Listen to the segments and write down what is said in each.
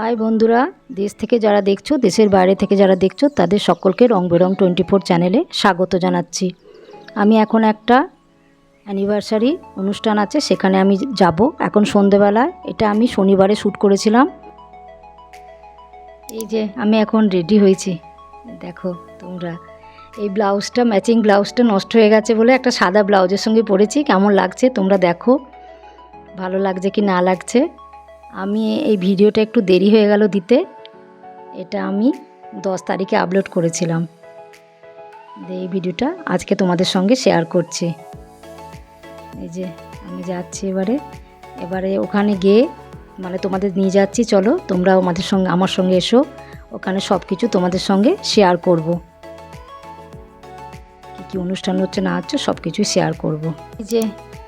High বন্ধুরা, দেশ থেকে যারা দেখছ, দেশের বাইরে থেকে যারা দেখছ, তাদের সকলকে রং বেরং টোয়েন্টি ফোর চ্যানেলে স্বাগত জানাচ্ছি। আমি এখন একটা অ্যানিভার্সারি অনুষ্ঠান আছে, সেখানে আমি যাব। এখন সন্ধেবেলায়, এটা আমি শনিবারে শ্যুট করেছিলাম। এই যে, আমি এখন রেডি হয়েছি। দেখো তোমরা, এই ব্লাউজটা, ম্যাচিং ব্লাউজটা নষ্ট হয়ে গেছে বলে একটা সাদা ব্লাউজের সঙ্গে পরেছি। কেমন লাগছে তোমরা দেখো, ভালো লাগছে কি না লাগছে। আমি এই ভিডিওটা একটু দেরি হয়ে গেল দিতে। এটা আমি দশ তারিখে আপলোড করেছিলাম। এই ভিডিওটা আজকে তোমাদের সঙ্গে শেয়ার করছি। এই যে, আমি যাচ্ছি এবারে। এবারে ওখানে গিয়ে মানে তোমাদের নিয়ে যাচ্ছি, চলো তোমরাও আমাদের সঙ্গে, আমার সঙ্গে এসো। ওখানে সব কিছু তোমাদের সঙ্গে শেয়ার করব। কী কী অনুষ্ঠান হচ্ছে না হচ্ছে সব কিছুই শেয়ার করব। এই যে,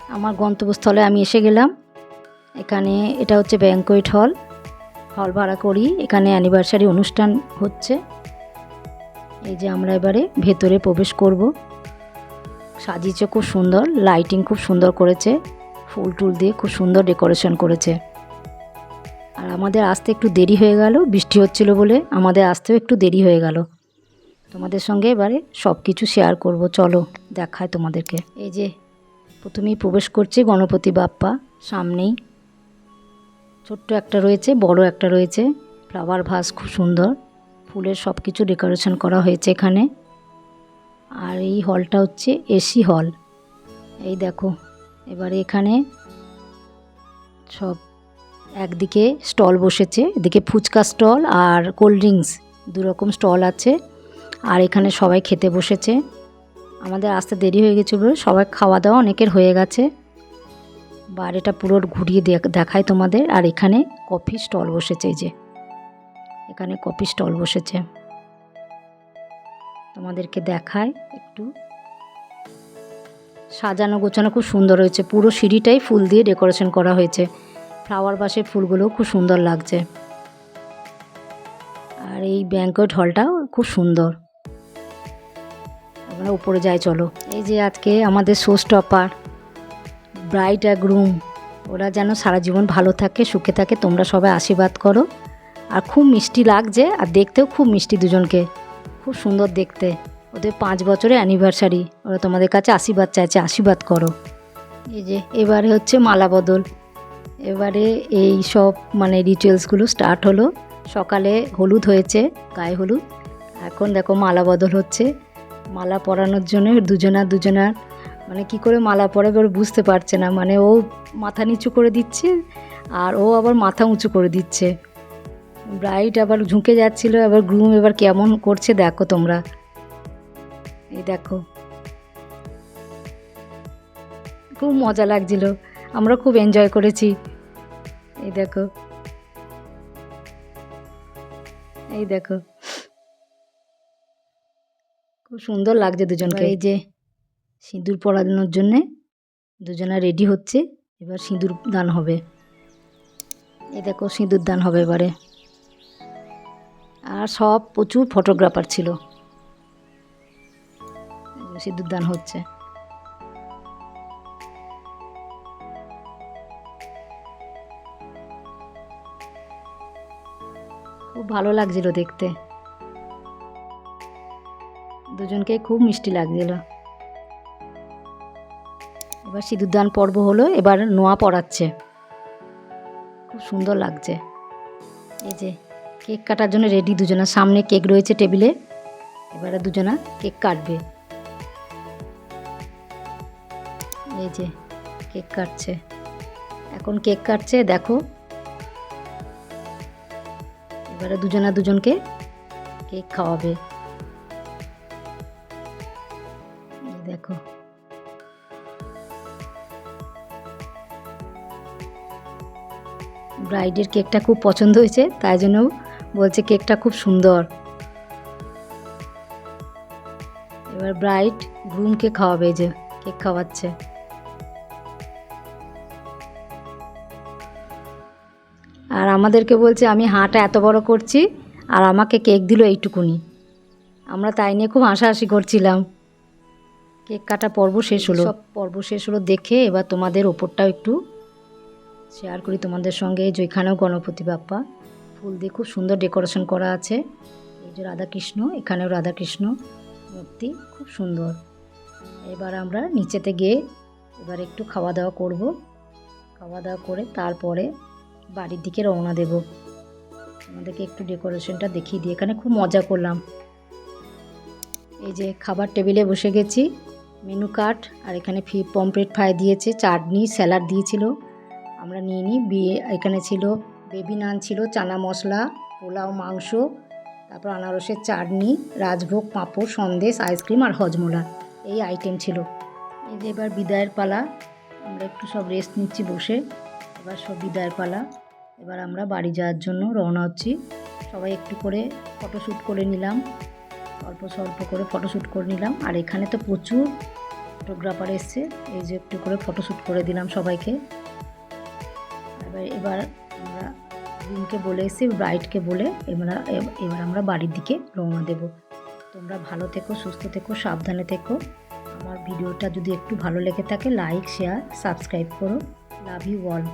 আমার গন্তব্যস্থলে আমি এসে গেলাম। এখানে এটা হচ্ছে ব্যাঙ্কোয়েট হল। হল ভাড়া করি। এখানে অ্যানিভার্সারি অনুষ্ঠান হচ্ছে। এই যে আমরা এবারে ভেতরে প্রবেশ করব। সাজিয়েছে খুব সুন্দর। লাইটিং খুব সুন্দর করেছে। ফুল টুল দিয়ে খুব সুন্দর ডেকোরেশন করেছে। আর আমাদের আসতে একটু দেরি হয়ে গেল। বৃষ্টি হচ্ছিল বলে আমাদের আসতেও একটু দেরি হয়ে গেল। তোমাদের সঙ্গে এবারে সব কিছু শেয়ার করব। চলো দেখায় তোমাদেরকে। এই যে প্রথমেই প্রবেশ করছি গণপতি বাপ্পা। সামনেই ছোট্ট একটা রয়েছে, বড় একটা রয়েছে। ফ্লাওয়ার ভাস খুব সুন্দর। ফুলের সব কিছু ডেকোরেশন করা হয়েছে এখানে। আর এই হলটা হচ্ছে এসি হল এই দেখো, এবারে এখানে সব একদিকে স্টল বসেছে, এদিকে ফুচকা স্টল আর কোল্ড ড্রিঙ্কস দুরকম স্টল আছে। আর এখানে সবাই খেতে বসেছে। আমাদের আসতে দেরি হয়ে গেছে বলে সবাই খাওয়া দাওয়া অনেকের হয়ে গেছে। বাইরেটা পুরো ঘুরিয়ে দেখায় তোমাদের। আর এখানে কফি স্টল বসেছে এই যে। এখানে কফি স্টল বসেছে। তোমাদেরকে দেখায় একটু। সাজানো গোছানো খুব সুন্দর হয়েছে। পুরো সিঁড়িটাই ফুল দিয়ে ডেকোরেশন করা হয়েছে। ফ্লাওয়ার বাসের ফুলগুলো খুব সুন্দর লাগছে। আর এই ব্যাঙ্কোয়েট হলটাও খুব সুন্দর। আমরা উপরে যাই, চলো। এই যে আজকে আমাদের শো স্টপার ব্রাইড আর গ্রুম ওরা যেন সারা জীবন ভালো থাকে, সুখে থাকে, তোমরা সবাই আশীর্বাদ করো। আর খুব মিষ্টি লাগছে, আর দেখতেও খুব মিষ্টি দুজনকে। খুব সুন্দর দেখতে। ওদের পাঁচ বছরের অ্যানিভার্সারি ওরা তোমাদের কাছে আশীর্বাদ চাইছে, আশীর্বাদ করো। এই যে, এবারে হচ্ছে মালা বদল। এবারে এই সব মানে রিচুয়ালসগুলো স্টার্ট হলো। সকালে হলুদ হয়েছে, গায়ে হলুদ। এখন দেখো মালা বদল হচ্ছে। মালা পরানোর জন্য দুজনা দুজনার মানে কি করে মালা পরে এবার বুঝতে পারছে না। মানে ও মাথা নিচু করে দিচ্ছে আর ও আবার মাথা উঁচু করে দিচ্ছে। ব্রাইট আবার ঝুঁকে যাচ্ছিল এবার গ্রুম এবার কেমন করছে দেখো তোমরা। এই দেখো। খুব মজা লাগছিল। আমরা খুব এনজয় করেছি। এই দেখো। এই দেখো। খুব সুন্দর লাগছে দুজনকে। এই যে সিঁদুর পরানোর জন্যে দুজনা রেডি হচ্ছে। এবার সিঁদুর দান হবে। এই দেখো সিঁদুর দান হবে এবারে। আর সব প্রচুর ফটোগ্রাফার ছিল। সিঁদুর দান হচ্ছে। খুব ভালো লাগছিল দেখতে। দুজনকে খুব মিষ্টি লাগছিল। এবার সিঁদুরদান পর্ব হলো, এবার নোয়া পড়াচ্ছে। খুব সুন্দর লাগছে। এই যে কেক কাটার জন্য রেডি দুজনা, সামনে কেক রয়েছে টেবিলে, এবারে দুজনা কেক কাটবে। এই যে কেক কাটছে। এখন কেক কাটছে, দেখো। এবারে দুজনা দুজনকে কেক খাওয়াবে। ব্রাইডের কেকটা খুব পছন্দ হয়েছে, তাই জন্য বলছে কেকটা খুব সুন্দর। এবার ব্রাইড গ্রুমকে খাওয়াবে যে, কেক খাওয়াচ্ছে। আর আমাদেরকে বলছে, আমি হাঁটা এত বড় করছি, আর আমাকে কেক দিল এইটুকুনি। আমরা তাই নিয়ে খুব হাসাহাসি করছিলাম। কেক কাটা পর্ব শেষ হলো। সব পর্ব শেষ হলো দেখে এবার তোমাদের ওপরটাও একটু শেয়ার করি তোমাদের সঙ্গে। যেখানেও গণপতি বাপ্পা। ফুল দিয়ে খুব সুন্দর ডেকোরেশন করা আছে। এই যে রাধাকৃষ্ণ, এখানেও রাধাকৃষ্ণ মূর্তি, খুব সুন্দর। এবার আমরা নিচেতে গিয়ে এবার একটু খাওয়া দাওয়া করব। খাওয়া দাওয়া করে তারপরে বাড়ির দিকে রওনা দেব। আমাদেরকে একটু ডেকোরেশনটা দেখিয়ে দিই। এখানে খুব মজা করলাম। এই যে খাবার টেবিলে বসে গেছি। মেনু কার্ড আর এখানে ফি পমপ্লেট ফ্রাই দিয়েছে, চাটনি, স্যালাড দিয়েছিল। আমরা নিয়ে নিই। বিয়ে এখানে ছিল বেবি নান ছিল, চানা মশলা, পোলাও, মাংস, তারপর আনারসের চাটনি, রাজভোগ, পাঁপড়, সন্দেশ, আইসক্রিম আর হজমোলা। এই আইটেম ছিল। এই যে এবার বিদায়ের পালা, আমরা একটু সব রেস্ট নিচ্ছি বসে। এবার সব বিদায়ের পালা। এবার আমরা বাড়ি যাওয়ার জন্য রওনা হচ্ছি। সবাই একটু করে ফটোশ্যুট করে নিলাম। অল্প স্বল্প করে ফটোশ্যুট করে নিলাম। আর এখানে তো প্রচুর ফটোগ্রাফার এসছে। এই যে একটু করে ফটোশ্যুট করে দিলাম সবাইকে। এবার এবার আমরা রুমকে বলে এসেছি ব্রাইডকে বলে এবার এবার আমরা বাড়ির দিকে রওনা দেব। তোমরা ভালো থেকো, সুস্থ থেকো, সাবধানে থেকো। আমার ভিডিওটা যদি একটু ভালো লেগে থাকে লাইক শেয়ার সাবস্ক্রাইব করো। Love you all